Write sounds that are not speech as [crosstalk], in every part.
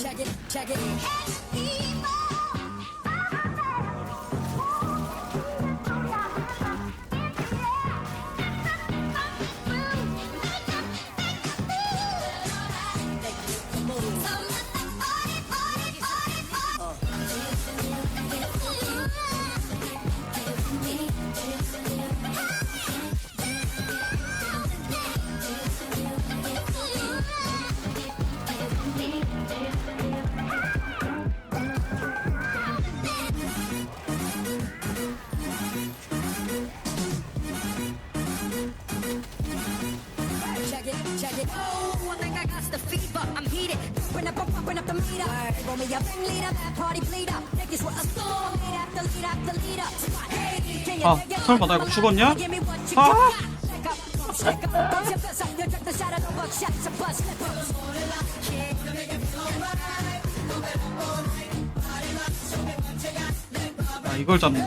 Check it, check it. Check it, check it. Oh, I think I got the fever. I'm heated. Pumping up, I'm pumping up the meter. Roll me lead up, that party bleed up. Niggas with a storm. Lead after lead after lead up. Hey, can you 아, dig it? 설마 나 이거 죽었냐? 아! a. 아 이걸 잡는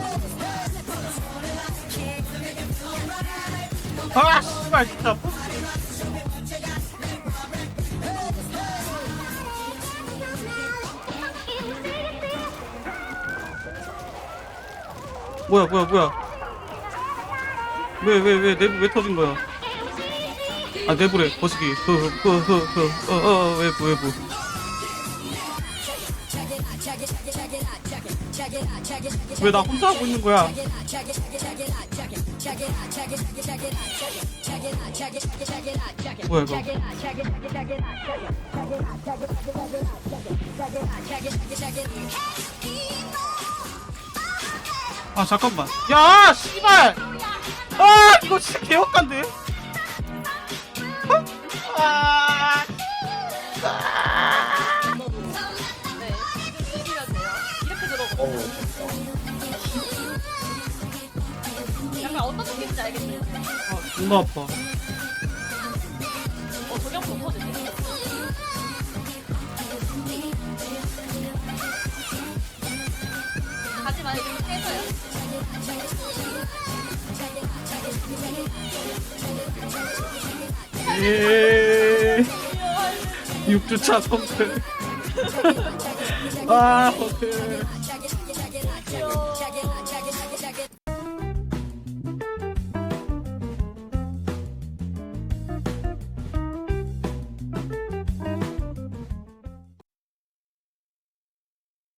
아 씨발 진짜 뭐야 뭐야 뭐야 왜 왜 왜 내부 왜 터진 거야 아 내부래 거시기 외부 외부 it, check it, check it. 왜나 혼자 하고 있는 거야. 뭐야 이거 아 잠깐만 야 씨발 아 이거 진짜 개혁간데 아 네. 내리면 돼요. 이렇게 들어오고. 약간 어떤 느낌인지 알겠어요. 아, 존나 아파 어, 저기 한번 터지네. 하지만 이렇게 해서요. 예. 6주차 성패 [laughs] 아 Check it,